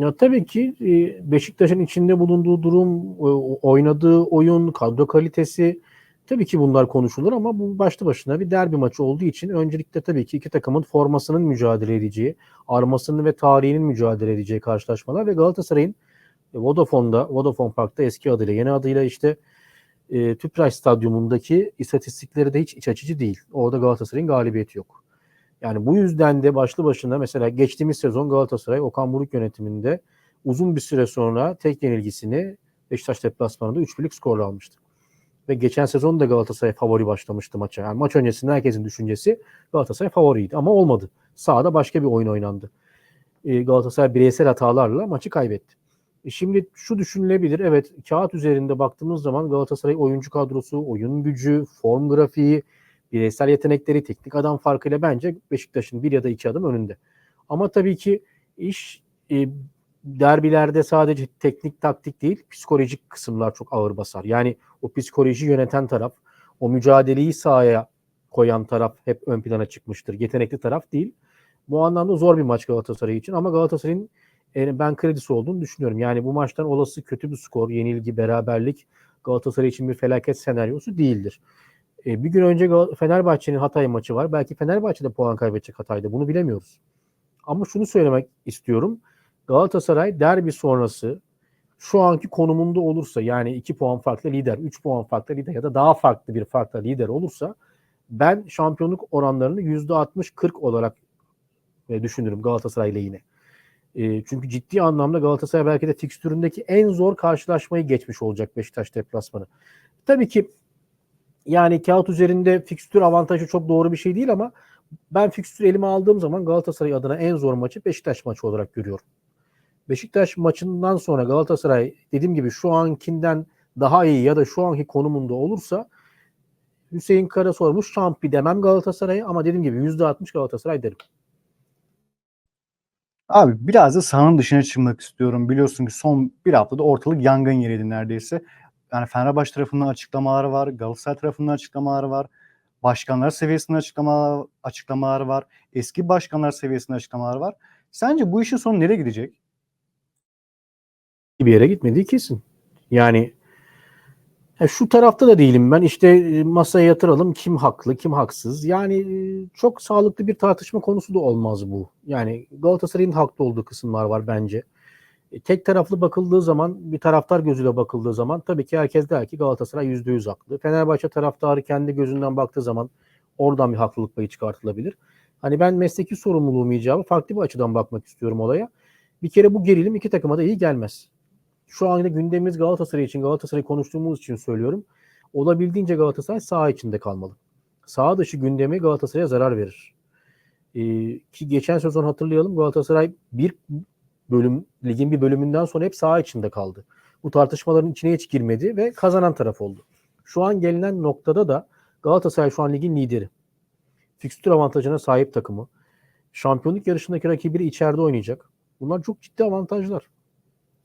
Ya tabii ki e, Beşiktaş'ın içinde bulunduğu durum, o- oynadığı oyun, kadro kalitesi tabii ki bunlar konuşulur ama bu başlı başına bir derbi maçı olduğu için öncelikle tabii ki iki takımın formasının mücadele edeceği, armasının ve tarihinin mücadele edeceği karşılaşmalar ve Galatasaray'ın e, Vodafone'da, Vodafone Park'ta eski adıyla, yeni adıyla işte e, Tüpraş Stadyumundaki istatistikleri de hiç iç açıcı değil. Orada Galatasaray'ın galibiyeti yok. Yani bu yüzden de başlı başına mesela geçtiğimiz sezon Galatasaray Okan Buruk yönetiminde uzun bir süre sonra tek yenilgisini Beşiktaş deplasmanında 3-1'lik skorla almıştı. Ve geçen sezon da Galatasaray favori başlamıştı maça. Yani maç öncesinde herkesin düşüncesi Galatasaray favoriydi ama olmadı. Sahada başka bir oyun oynandı. Ee, Galatasaray bireysel hatalarla maçı kaybetti. E şimdi şu düşünülebilir. Evet kağıt üzerinde baktığımız zaman Galatasaray oyuncu kadrosu, oyun gücü, form grafiği, bireysel yetenekleri, teknik adam farkıyla bence Beşiktaş'ın bir ya da iki adım önünde. Ama tabii ki iş e, derbilerde sadece teknik taktik değil, psikolojik kısımlar çok ağır basar. Yani o psikoloji yöneten taraf, o mücadeleyi sahaya koyan taraf hep ön plana çıkmıştır. Yetenekli taraf değil. Bu anlamda zor bir maç Galatasaray için ama Galatasaray'ın ben kredisi olduğunu düşünüyorum. Yani bu maçtan olası kötü bir skor, yenilgi, beraberlik Galatasaray için bir felaket senaryosu değildir. E, bir gün önce Fenerbahçe'nin Hatay maçı var. Belki Fenerbahçe de puan kaybedecek Hatay'da. Bunu bilemiyoruz. Ama şunu söylemek istiyorum. Galatasaray derbi sonrası şu anki konumunda olursa yani 2 puan farklı lider, 3 puan farklı lider ya da daha farklı bir farklı lider olursa ben şampiyonluk oranlarını %60-40 olarak e, düşünürüm Galatasaray lehine. E, çünkü ciddi anlamda Galatasaray belki de fikstüründeki en zor karşılaşmayı geçmiş olacak Beşiktaş deplasmanı. Tabii ki yani kağıt üzerinde fikstür avantajı çok doğru bir şey değil ama ben fikstür elime aldığım zaman Galatasaray adına en zor maçı Beşiktaş maçı olarak görüyorum. Beşiktaş maçından sonra Galatasaray dediğim gibi şu ankinden daha iyi ya da şu anki konumunda olursa Hüseyin Kara sormuş şampi demem Galatasaray'a ama dediğim gibi %60 Galatasaray derim. Abi biraz da sahanın dışına çıkmak istiyorum. Biliyorsun ki son bir haftada ortalık yangın yeriydi neredeyse. Yani Fenerbahçe tarafından açıklamaları var, Galatasaray tarafından açıklamaları var. Başkanlar seviyesinde açıklamalar, açıklamalar var. Eski başkanlar seviyesinde açıklamalar var. Sence bu işin sonu nereye gidecek? bir yere gitmediği kesin. Yani ya şu tarafta da değilim ben işte e, masaya yatıralım kim haklı kim haksız. Yani e, çok sağlıklı bir tartışma konusu da olmaz bu. Yani Galatasaray'ın haklı olduğu kısımlar var bence. E, Tek taraflı bakıldığı zaman bir taraftar gözüyle bakıldığı zaman tabii ki herkes der ki Galatasaray %100 haklı. Fenerbahçe taraftarı kendi gözünden baktığı zaman oradan bir haklılık payı çıkartılabilir. Hani ben mesleki sorumluluğum icabı farklı bir açıdan bakmak istiyorum olaya. Bir kere bu gerilim iki takıma da iyi gelmez şu anda gündemimiz Galatasaray için, Galatasaray konuştuğumuz için söylüyorum. Olabildiğince Galatasaray saha içinde kalmalı. Saha dışı gündemi Galatasaray'a zarar verir. Ee, ki geçen sezon hatırlayalım Galatasaray bir bölüm, ligin bir bölümünden sonra hep saha içinde kaldı. Bu tartışmaların içine hiç girmedi ve kazanan taraf oldu. Şu an gelinen noktada da Galatasaray şu an ligin lideri. Fikstür avantajına sahip takımı. Şampiyonluk yarışındaki rakibiyle içeride oynayacak. Bunlar çok ciddi avantajlar.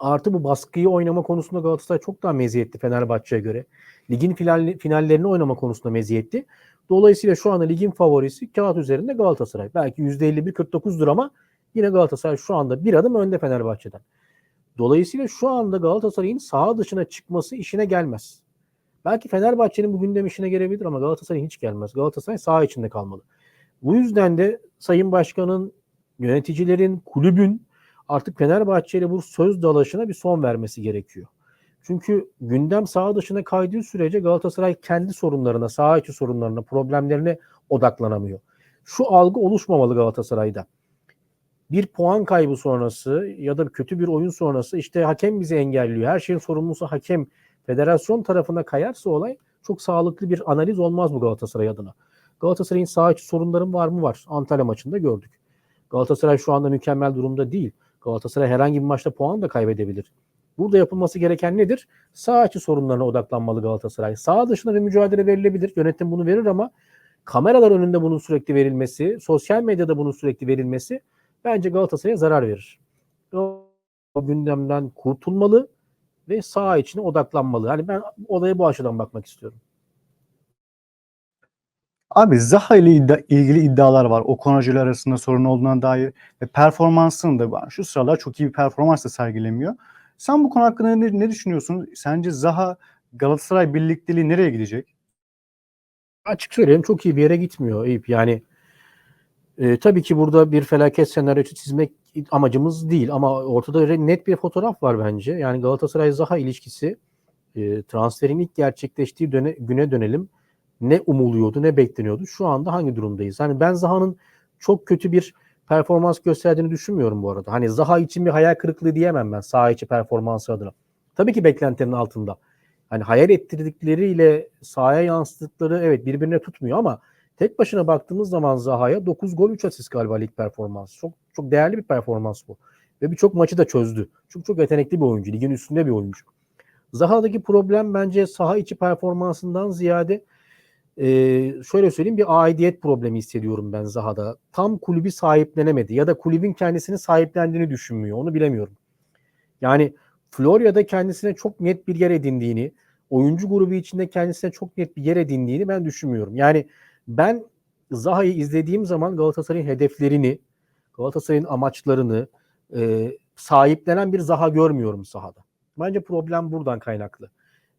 Artı bu baskıyı oynama konusunda Galatasaray çok daha meziyetli Fenerbahçe'ye göre. Ligin final, finallerini oynama konusunda meziyetli. Dolayısıyla şu anda ligin favorisi kağıt üzerinde Galatasaray. Belki %51-49'dur ama yine Galatasaray şu anda bir adım önde Fenerbahçe'den. Dolayısıyla şu anda Galatasaray'ın saha dışına çıkması işine gelmez. Belki Fenerbahçe'nin bu gündem işine gelebilir ama Galatasaray'ın hiç gelmez. Galatasaray saha içinde kalmalı. Bu yüzden de Sayın Başkan'ın, yöneticilerin, kulübün artık Fenerbahçe ile bu söz dalaşına bir son vermesi gerekiyor. Çünkü gündem saha dışına kaydığı sürece Galatasaray kendi sorunlarına, saha içi sorunlarına, problemlerine odaklanamıyor. Şu algı oluşmamalı Galatasaray'da. Bir puan kaybı sonrası ya da kötü bir oyun sonrası işte hakem bizi engelliyor. Her şeyin sorumlusu hakem. Federasyon tarafına kayarsa olay çok sağlıklı bir analiz olmaz bu Galatasaray adına. Galatasaray'ın saha içi sorunların var mı? Var. Antalya maçında gördük. Galatasaray şu anda mükemmel durumda değil. Galatasaray herhangi bir maçta puan da kaybedebilir. Burada yapılması gereken nedir? Sağ içi sorunlarına odaklanmalı Galatasaray. Sağ dışında bir mücadele verilebilir. Yönetim bunu verir ama kameralar önünde bunun sürekli verilmesi, sosyal medyada bunun sürekli verilmesi bence Galatasaray'a zarar verir. O gündemden kurtulmalı ve sağ içine odaklanmalı. Hani ben olaya bu açıdan bakmak istiyorum. Abi Zaha ile iddia- ilgili iddialar var. Hoca ile arasında sorun olduğuna dair ve performansını da ben şu sıralar çok iyi bir performans da sergilemiyor. Sen bu konu hakkında ne, ne düşünüyorsun? Sence Zaha Galatasaray birlikteliği nereye gidecek? Açık söyleyeyim çok iyi bir yere gitmiyor Eyüp. Yani e, tabii ki burada bir felaket senaryosu çizmek amacımız değil ama ortada net bir fotoğraf var bence. Yani Galatasaray Zaha ilişkisi e, transferin ilk gerçekleştiği döne, güne dönelim. Ne umuluyordu, ne bekleniyordu? Şu anda hangi durumdayız? Hani ben Zaha'nın çok kötü bir performans gösterdiğini düşünmüyorum bu arada. Hani Zaha için bir hayal kırıklığı diyemem ben saha içi performansı adına. Tabii ki beklentilerin altında. Hani hayal ettirdikleriyle sahaya yansıttıkları evet birbirine tutmuyor ama tek başına baktığımız zaman Zaha'ya 9 gol 3 asist galiba lig performansı. Çok çok değerli bir performans bu. Ve birçok maçı da çözdü. Çünkü çok yetenekli bir oyuncu. Ligin üstünde bir oyuncu. Zaha'daki problem bence saha içi performansından ziyade e, şöyle söyleyeyim bir aidiyet problemi hissediyorum ben Zaha'da. Tam kulübü sahiplenemedi ya da kulübün kendisini sahiplendiğini düşünmüyor. Onu bilemiyorum. Yani Florya'da kendisine çok net bir yer edindiğini, oyuncu grubu içinde kendisine çok net bir yer edindiğini ben düşünmüyorum. Yani ben Zaha'yı izlediğim zaman Galatasaray'ın hedeflerini, Galatasaray'ın amaçlarını e, sahiplenen bir Zaha görmüyorum sahada. Bence problem buradan kaynaklı.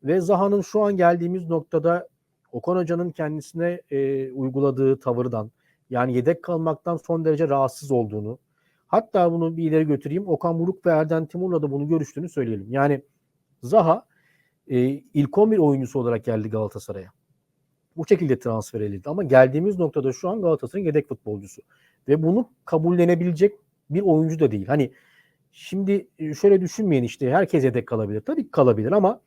Ve Zaha'nın şu an geldiğimiz noktada Okan Hoca'nın kendisine e, uyguladığı tavırdan yani yedek kalmaktan son derece rahatsız olduğunu hatta bunu bir ileri götüreyim Okan Buruk ve Erden Timur'la da bunu görüştüğünü söyleyelim. Yani Zaha e, ilk 11 oyuncusu olarak geldi Galatasaray'a. Bu şekilde transfer edildi ama geldiğimiz noktada şu an Galatasaray'ın yedek futbolcusu. Ve bunu kabullenebilecek bir oyuncu da değil. Hani şimdi e, şöyle düşünmeyin işte herkes yedek kalabilir. Tabii kalabilir ama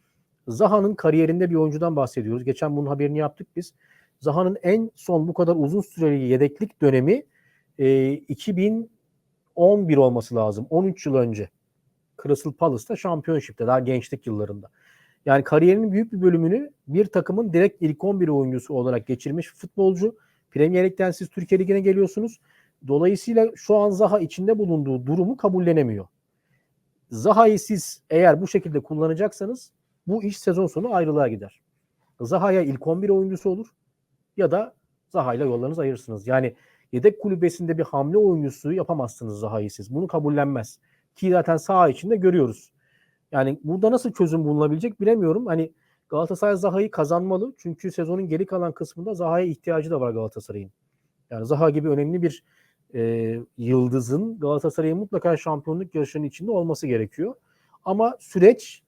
Zaha'nın kariyerinde bir oyuncudan bahsediyoruz. Geçen bunun haberini yaptık biz. Zaha'nın en son bu kadar uzun süreli yedeklik dönemi e, 2011 olması lazım. 13 yıl önce. Crystal Palace'ta şampiyonşipte daha gençlik yıllarında. Yani kariyerinin büyük bir bölümünü bir takımın direkt ilk 11 oyuncusu olarak geçirmiş futbolcu. Premier Lig'den siz Türkiye Ligi'ne geliyorsunuz. Dolayısıyla şu an Zaha içinde bulunduğu durumu kabullenemiyor. Zaha'yı siz eğer bu şekilde kullanacaksanız bu iş sezon sonu ayrılığa gider. Zaha'ya ilk 11 oyuncusu olur ya da Zaha'yla yollarınız ayırırsınız. Yani yedek kulübesinde bir hamle oyuncusu yapamazsınız Zaha'yı siz. Bunu kabullenmez. Ki zaten saha içinde görüyoruz. Yani burada nasıl çözüm bulunabilecek bilemiyorum. Hani Galatasaray Zaha'yı kazanmalı. Çünkü sezonun geri kalan kısmında Zaha'ya ihtiyacı da var Galatasaray'ın. Yani Zaha gibi önemli bir e, yıldızın Galatasaray'ın mutlaka şampiyonluk yarışının içinde olması gerekiyor. Ama süreç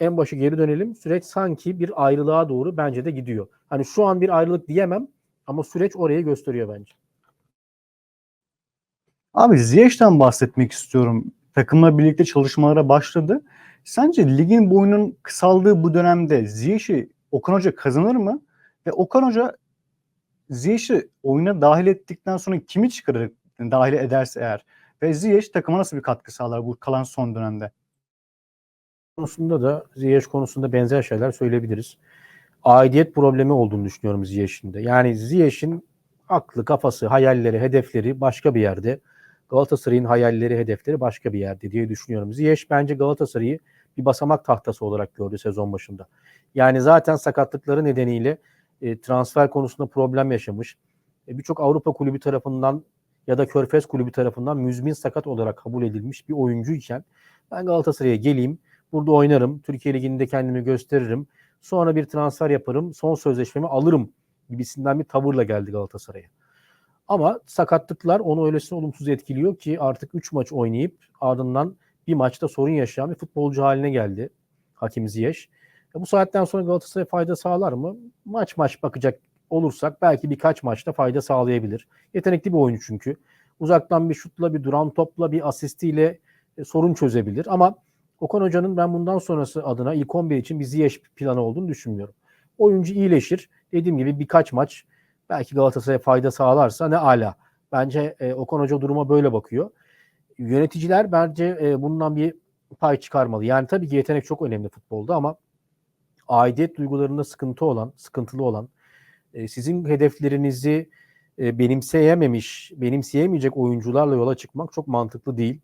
en başı geri dönelim. Süreç sanki bir ayrılığa doğru bence de gidiyor. Hani şu an bir ayrılık diyemem ama süreç orayı gösteriyor bence. Abi Ziyech'ten bahsetmek istiyorum. Takımla birlikte çalışmalara başladı. Sence ligin boyunun kısaldığı bu dönemde Ziyech'i Okan Hoca kazanır mı? Ve Okan Hoca Ziyech'i oyuna dahil ettikten sonra kimi çıkarır dahil ederse eğer? Ve Ziyech takıma nasıl bir katkı sağlar bu kalan son dönemde? konusunda da Ziyech konusunda benzer şeyler söyleyebiliriz. Aidiyet problemi olduğunu düşünüyorum Ziyech'in de. Yani Ziyech'in aklı, kafası, hayalleri, hedefleri başka bir yerde. Galatasaray'ın hayalleri, hedefleri başka bir yerde diye düşünüyorum. Ziyech bence Galatasaray'ı bir basamak tahtası olarak gördü sezon başında. Yani zaten sakatlıkları nedeniyle e, transfer konusunda problem yaşamış. E, Birçok Avrupa kulübü tarafından ya da Körfez kulübü tarafından müzmin sakat olarak kabul edilmiş bir oyuncuyken ben Galatasaray'a geleyim, burada oynarım, Türkiye Ligi'nde kendimi gösteririm, sonra bir transfer yaparım, son sözleşmemi alırım gibisinden bir tavırla geldi Galatasaray'a. Ama sakatlıklar onu öylesine olumsuz etkiliyor ki artık 3 maç oynayıp ardından bir maçta sorun yaşayan bir futbolcu haline geldi Hakim Ziyech. E bu saatten sonra Galatasaray fayda sağlar mı? Maç maç bakacak olursak belki birkaç maçta fayda sağlayabilir. Yetenekli bir oyuncu çünkü. Uzaktan bir şutla, bir duran topla, bir asistiyle e, sorun çözebilir. Ama Okan Hoca'nın ben bundan sonrası adına ilk 11 için bir Ziyech planı olduğunu düşünmüyorum. Oyuncu iyileşir. Dediğim gibi birkaç maç belki Galatasaray'a fayda sağlarsa ne ala. Bence e, Okan Hoca duruma böyle bakıyor. Yöneticiler bence e, bundan bir pay çıkarmalı. Yani tabii ki yetenek çok önemli futbolda ama aidiyet duygularında sıkıntı olan, sıkıntılı olan, e, sizin hedeflerinizi e, benimseyememiş, benimseyemeyecek oyuncularla yola çıkmak çok mantıklı değil.